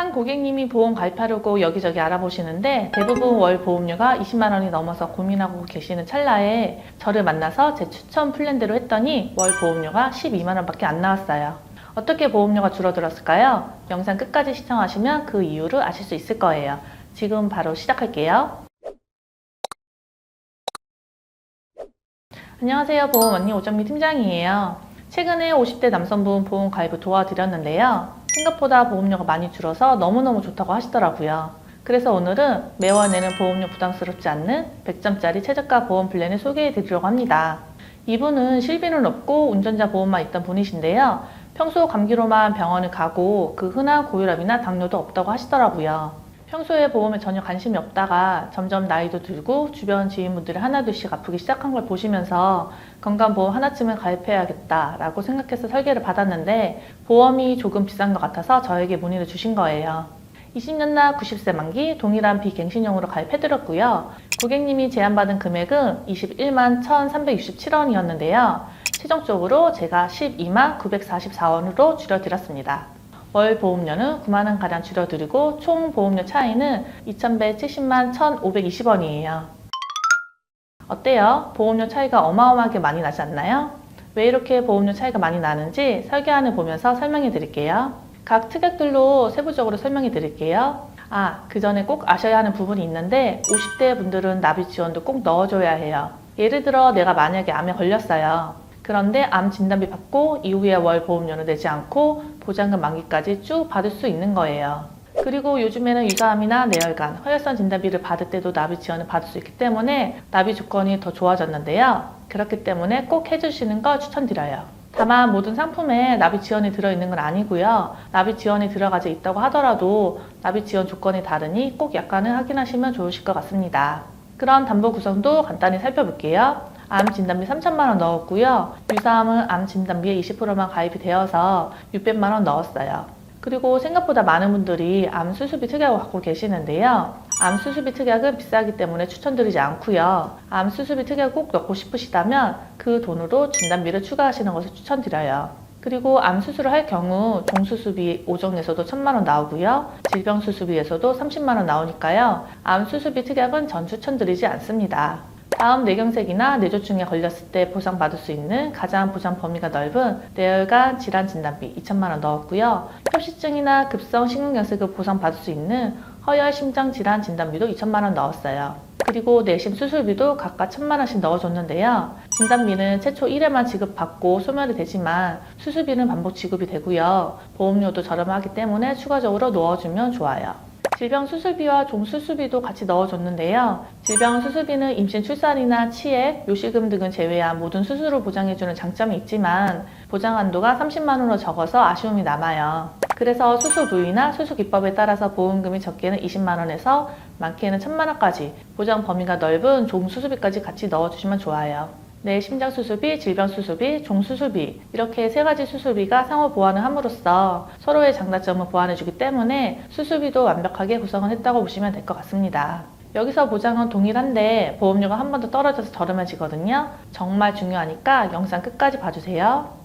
한 고객님이 보험 가입하려고 여기저기 알아보시는데 대부분 월 보험료가 20만 원이 넘어서 고민하고 계시는 찰나에 저를 만나서 제 추천 플랜대로 했더니 월 보험료가 12만 원밖에 안 나왔어요. 어떻게 보험료가 줄어들었을까요? 영상 끝까지 시청하시면 그 이유를 아실 수 있을 거예요. 지금 바로 시작할게요. 안녕하세요. 보험 언니 오정미 팀장이에요. 최근에 50대 남성분 보험 가입을 도와드렸는데요. 생각보다 보험료가 많이 줄어서 너무너무 좋다고 하시더라고요. 그래서 오늘은 매월 내는 보험료 부담스럽지 않는 100점짜리 최저가 보험 플랜을 소개해 드리려고 합니다. 이분은 실비는 없고 운전자 보험만 있던 분이신데요. 평소 감기로만 병원을 가고 그 흔한 고혈압이나 당뇨도 없다고 하시더라고요. 평소에 보험에 전혀 관심이 없다가 점점 나이도 들고 주변 지인분들이 하나둘씩 아프기 시작한 걸 보시면서 건강보험 하나쯤은 가입해야겠다라고 생각해서 설계를 받았는데 보험이 조금 비싼 것 같아서 저에게 문의를 주신 거예요. 20년 나 90세 만기 동일한 비갱신형으로 가입해드렸고요. 고객님이 제안받은 금액은 21만 1,367원이었는데요. 최종적으로 제가 12만 944원으로 줄여드렸습니다. 월 보험료는 9만 원 가량 줄여드리고 총 보험료 차이는 2,170만 1,520원이에요. 어때요? 보험료 차이가 어마어마하게 많이 나지 않나요? 왜 이렇게 보험료 차이가 많이 나는지 설계안을 보면서 설명해 드릴게요. 각 특약들로 세부적으로 설명해 드릴게요. 아, 그 전에 꼭 아셔야 하는 부분이 있는데 50대 분들은 나비 지원도 꼭 넣어줘야 해요. 예를 들어 내가 만약에 암에 걸렸어요. 그런데 암 진단비 받고 이후에 월 보험료는 내지 않고 보장금 만기까지 쭉 받을 수 있는 거예요. 그리고 요즘에는 유사암이나 뇌혈관, 허혈선 진단비를 받을 때도 나비 지원을 받을 수 있기 때문에 나비 조건이 더 좋아졌는데요. 그렇기 때문에 꼭 해주시는 걸 추천드려요. 다만 모든 상품에 나비 지원이 들어있는 건 아니고요. 나비 지원이 들어가져 있다고 하더라도 나비 지원 조건이 다르니 꼭 약관을 확인하시면 좋으실 것 같습니다. 그런 담보 구성도 간단히 살펴볼게요. 암 진단비 3천만 원 넣었고요. 유사암은 암 진단비에 20%만 가입이 되어서 600만 원 넣었어요. 그리고 생각보다 많은 분들이 암 수술비 특약을 갖고 계시는데요. 암 수술비 특약은 비싸기 때문에 추천드리지 않고요. 암 수술비 특약 꼭 넣고 싶으시다면 그 돈으로 진단비를 추가하시는 것을 추천드려요. 그리고 암 수술을 할 경우 종수술비 5종에서도 1천만 원 나오고요. 질병 수술비에서도 30만 원 나오니까요. 암 수술비 특약은 전 추천드리지 않습니다. 다음 뇌경색이나 뇌졸중에 걸렸을 때 보상받을 수 있는 가장 보장 범위가 넓은 뇌혈관 질환 진단비 2천만 원 넣었고요. 협시증이나 급성 심근경색을 보상받을 수 있는 허혈 심장 질환 진단비도 2천만 원 넣었어요. 그리고 내심 수술비도 각각 1천만 원씩 넣어줬는데요. 진단비는 최초 1회만 지급받고 소멸이 되지만 수술비는 반복 지급이 되고요. 보험료도 저렴하기 때문에 추가적으로 넣어주면 좋아요. 질병 수술비와 종수술비도 같이 넣어줬는데요. 질병 수술비는 임신 출산이나 치액, 요실금 등을 제외한 모든 수술을 보장해주는 장점이 있지만 보장 한도가 30만 원으로 적어서 아쉬움이 남아요. 그래서 수술 부위나 수술 기법에 따라서 보험금이 적게는 20만 원에서 많게는 1천만 원까지 보장 범위가 넓은 종수술비까지 같이 넣어주시면 좋아요. 내 심장 수술비, 질병 수술비, 종 수술비 이렇게 세 가지 수술비가 상호 보완을 함으로써 서로의 장단점을 보완해주기 때문에 수술비도 완벽하게 구성을 했다고 보시면 될 것 같습니다. 여기서 보장은 동일한데 보험료가 한 번 더 떨어져서 저렴해지거든요. 정말 중요하니까 영상 끝까지 봐주세요.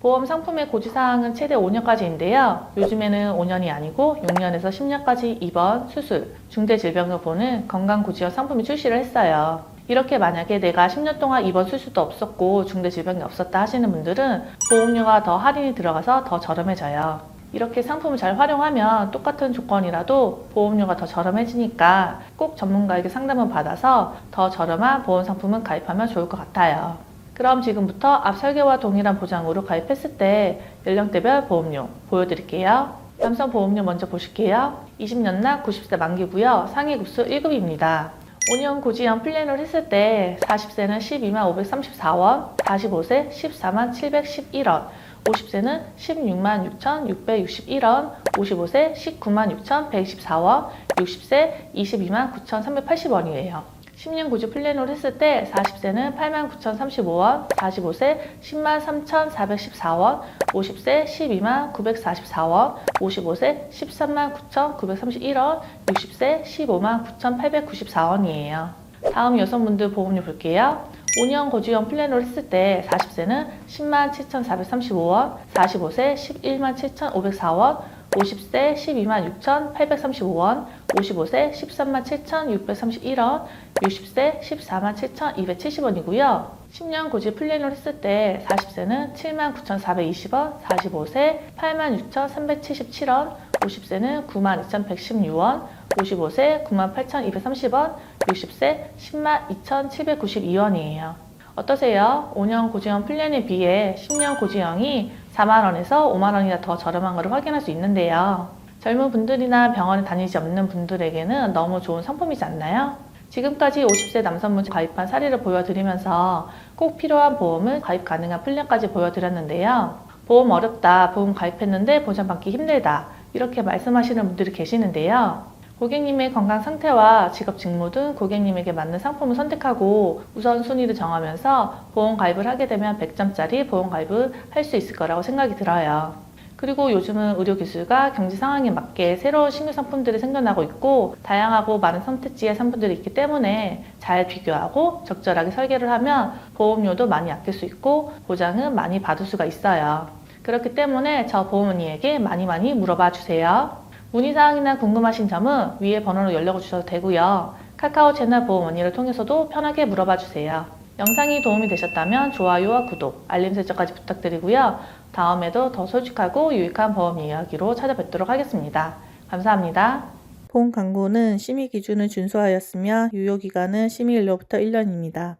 보험 상품의 고지사항은 최대 5년까지인데요. 요즘에는 5년이 아니고 6년에서 10년까지 입원, 수술, 중대질병을 보는 건강고지원 상품이 출시를 했어요. 이렇게 만약에 내가 10년 동안 입원 수술도 없었고 중대 질병이 없었다 하시는 분들은 보험료가 더 할인이 들어가서 더 저렴해져요. 이렇게 상품을 잘 활용하면 똑같은 조건이라도 보험료가 더 저렴해지니까 꼭 전문가에게 상담을 받아서 더 저렴한 보험 상품은 가입하면 좋을 것 같아요. 그럼 지금부터 앞 설계와 동일한 보장으로 가입했을 때 연령대별 보험료 보여드릴게요. 남성 보험료 먼저 보실게요. 20년 나 90세 만기고요. 상위 급수 1급입니다. 5년 고지연 플랜을 했을 때 40세는 12만 534원, 45세 14만 711원, 50세는 16만 6,661원, 55세 19만 6,124원, 60세 22만 9,380원이에요. 10년 고지 플랜으로 했을 때 40세는 8만 9,035원, 45세 10만 3,414원, 50세 12만 944원, 55세 13만 9,931원, 60세 15만 9,894원이에요. 다음 여성분들 보험료 볼게요. 5년 거주형 플랜으로 했을 때 40세는 10만 7,435원, 45세 11만 7,504원, 50세 12만 6,835원, 55세 13만 7,631원, 60세 14만 7,270원이고요. 10년 고지 플랜을 했을 때 40세는 7만 9,420원, 45세 8만 6,377원, 50세는 9만 2,116원, 55세 9만 8,230원, 60세 10만 2,792원이에요. 어떠세요? 5년 고지형 플랜에 비해 10년 고지형이 4만원에서 5만원이나 더 저렴한 것을 확인할 수 있는데요. 젊은 분들이나 병원에 다니지 않는 분들에게는 너무 좋은 상품이지 않나요? 지금까지 50세 남성분 가입한 사례를 보여드리면서 꼭 필요한 보험을 가입 가능한 플랜까지 보여드렸는데요. 보험 어렵다, 보험 가입했는데 보장받기 힘들다, 이렇게 말씀하시는 분들이 계시는데요. 고객님의 건강 상태와 직업 직무 등 고객님에게 맞는 상품을 선택하고 우선순위를 정하면서 보험 가입을 하게 되면 100점짜리 보험 가입을 할 수 있을 거라고 생각이 들어요. 그리고 요즘은 의료 기술과 경제 상황에 맞게 새로운 신규 상품들이 생겨나고 있고 다양하고 많은 선택지의 상품들이 있기 때문에 잘 비교하고 적절하게 설계를 하면 보험료도 많이 아낄 수 있고 보장은 많이 받을 수가 있어요. 그렇기 때문에 저 보험원이에게 많이 많이 물어봐 주세요. 문의사항이나 궁금하신 점은 위에 번호로 연락을 주셔도 되고요. 카카오 채널 보험원의를 통해서도 편하게 물어봐 주세요. 영상이 도움이 되셨다면 좋아요와 구독, 알림 설정까지 부탁드리고요. 다음에도 더 솔직하고 유익한 보험 이야기로 찾아뵙도록 하겠습니다. 감사합니다. 본 광고는 심의 기준을 준수하였으며 유효 기간은 심의일로부터 1년입니다.